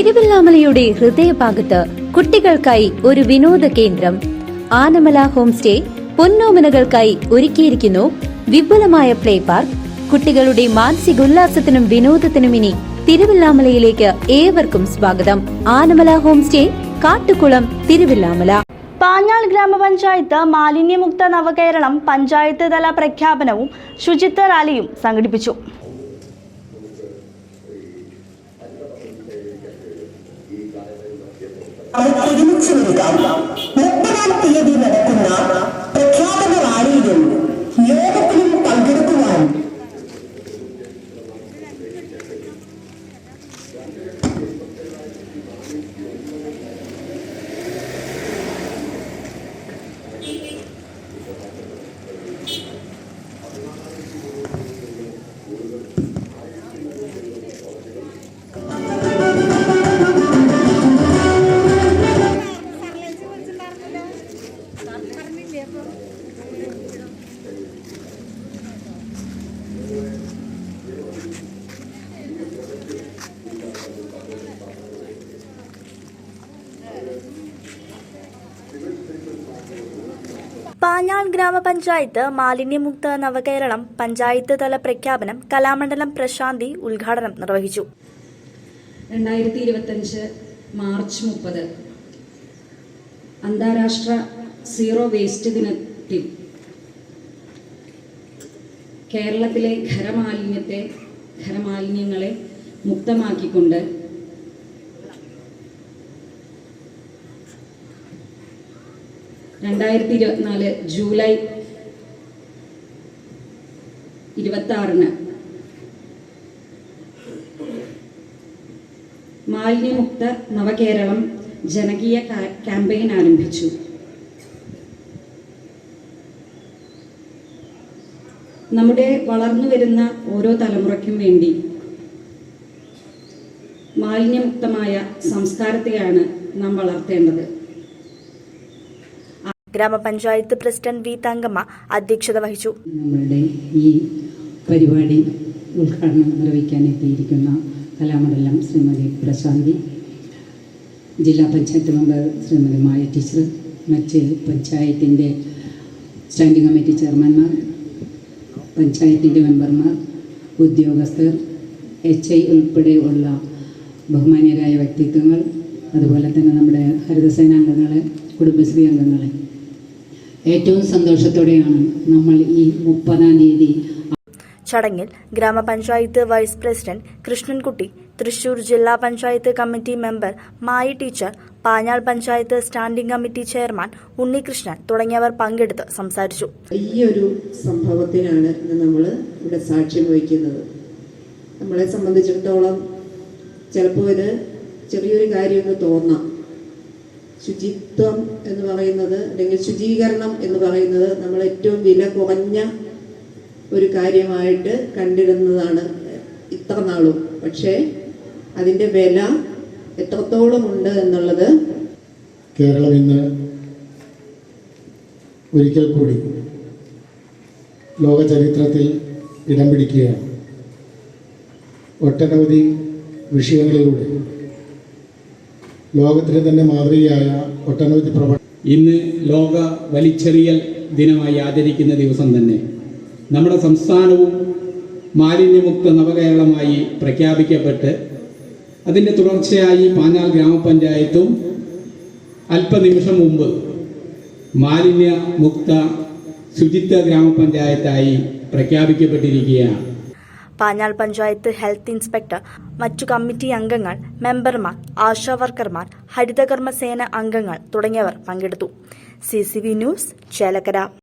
തിരുവല്ലാമലയുടെ ഹൃദയഭാഗത്ത് കുട്ടികൾക്കായി ഒരു വിനോദ കേന്ദ്രം. ആനമല ഹോം സ്റ്റേ പൊന്നോമനകൾക്കായി ഒരുക്കിയിരിക്കുന്നു വിപുലമായ പ്ലേ പാർക്ക്. കുട്ടികളുടെ മാനസികോല്ലാസത്തിനും വിനോദത്തിനും ഇനി തിരുവല്ലാമലയിലേക്ക് ഏവർക്കും സ്വാഗതം. Anamala home stay Kattukulam Thiruvillwamala. Panjal ഗ്രാമപഞ്ചായത്ത് മാലിന്യമുക്ത നവകേരളം പഞ്ചായത്ത് തല പ്രഖ്യാപനവും ശുചിത്വ റാലിയും സംഘടിപ്പിച്ചു. ችንግዳል መበላል ጥየብ ይመለኩና പാഞ്ഞാൾ ഗ്രാമപഞ്ചായത്ത് മാലിന്യമുക്ത നവകേരളം പഞ്ചായത്ത് തല പ്രഖ്യാപനം കലാമണ്ഡലം പ്രശാന്തി ഉദ്ഘാടനം നിർവഹിച്ചു. രണ്ടായിരത്തി ഇരുപത്തഞ്ച് മാർച്ച് മുപ്പത്. അന്താരാഷ്ട്ര സീറോ വേസ്റ്റ് ദിനത്തിൽ കേരളത്തിലെ ഖരമാലിന്യത്തെ ഖരമാലിന്യങ്ങളെ മുക്തമാക്കിക്കൊണ്ട് രണ്ടായിരത്തി ഇരുപത്തിനാല് ജൂലൈ ഇരുപത്തി ആറിന് മാലിന്യമുക്ത നവകേരളം ജനകീയ ക്യാമ്പയിൻ ആരംഭിച്ചു. നമ്മുടെ വളർന്നു വരുന്ന ഓരോ തലമുറയ്ക്കും വേണ്ടി മാലിന്യമുക്തമായ സംസ്കാരത്തെയാണ് നാം വളർത്തേണ്ടത്. ഗ്രാമപഞ്ചായത്ത് പ്രസിഡന്റ് വി തങ്കമ്മ അധ്യക്ഷത വഹിച്ചു. നമ്മളുടെ ഈ പരിപാടി ഉദ്ഘാടനം നിർവഹിക്കാൻ എത്തിയിരിക്കുന്ന കലാമണ്ഡലം ശ്രീമതി പ്രശാന്തി ജില്ലാ പഞ്ചായത്ത് മെമ്പർ ശ്രീമതി മായ ടീച്ചർ മറ്റ് പഞ്ചായത്തിന്റെ സ്റ്റാൻഡിംഗ് കമ്മിറ്റി ചെയർമാൻമാർ പഞ്ചായത്തിന്റെ മെമ്പർമാർ ഉദ്യോഗസ്ഥർ എച്ച് ഐ ഉൾപ്പെടെയുള്ള ബഹുമാന്യരായ വ്യക്തിത്വങ്ങൾ അതുപോലെ തന്നെ നമ്മുടെ ഹരിതസേനാംഗങ്ങളെ കുടുംബശ്രീ അംഗങ്ങളെ. ഏറ്റവും സന്തോഷത്തോടെയാണ് നമ്മൾ ഈ മുപ്പതാം തീയതി ചടങ്ങിൽ ഗ്രാമപഞ്ചായത്ത് വൈസ് പ്രസിഡന്റ് കൃഷ്ണൻകുട്ടി തൃശൂർ ജില്ലാ panchayat committee member Mayi teacher Panjal panchayat standing committee chairman Unnikrishnan തുടങ്ങിയവർ പങ്കെടുത്ത് സംസാരിച്ചു. വലിയൊരു സംഭവത്തിനാണ് ഇന്ന് നമ്മൾ ഇവിടെ സാക്ഷ്യം വഹിക്കുന്നത്. നമ്മളെ സംബന്ധിച്ചിടത്തോളം ചിലപ്പോൾ ഇത് ചെറിയൊരു കാര്യമെന്ന് തോന്നാം. ശുചിത്വം എന്ന് പറയുന്നത് അല്ലെങ്കിൽ ശുചീകരണം എന്ന് പറയുന്നത് നമ്മൾ ഏറ്റവും വില കുറഞ്ഞ ഒരു കാര്യമായിട്ട് കണ്ടിരുന്നതാണ് ഇത്ര നാളും. പക്ഷേ അതിന്റെ വില എത്രത്തോളം ഉണ്ട് എന്നുള്ളത് കേരളം ഇന്ന് ഒരിക്കൽ കൂടി ലോക ചരിത്രത്തിൽ ഇടം പിടിക്കുകയാണ്. ഒട്ടനവധി വിഷയങ്ങളിലൂടെ ലോകത്തിന് തന്നെ മാതൃകയായ ഒട്ടനവധി പ്രവ ഇന്ന് ലോക വലിച്ചെറിയൽ ദിനമായി ആചരിക്കുന്ന ദിവസം തന്നെ നമ്മുടെ സംസ്ഥാനവും മാലിന്യമുക്ത നവകേരളമായി പ്രഖ്യാപിക്കപ്പെട്ട് അതിന്റെ തുടർച്ചയായി പാനാൽ ഗ്രാമപഞ്ചായത്തും അല്പനിമിഷം മുമ്പ് മാലിന്യ മുക്ത ശുചിത്വ ഗ്രാമപഞ്ചായത്തായി പ്രഖ്യാപിക്കപ്പെട്ടിരിക്കുകയാണ്. പാഞ്ഞാൾ പഞ്ചായത്ത് ഹെൽത്ത് ഇൻസ്പെക്ടർ മറ്റു കമ്മിറ്റി അംഗങ്ങൾ മെമ്പർമാർ ആശാ വർക്കർമാർ ഹരിതകർമ്മസേന അംഗങ്ങൾ തുടങ്ങിയവർ പങ്കെടുത്തു. C news Chelakkara.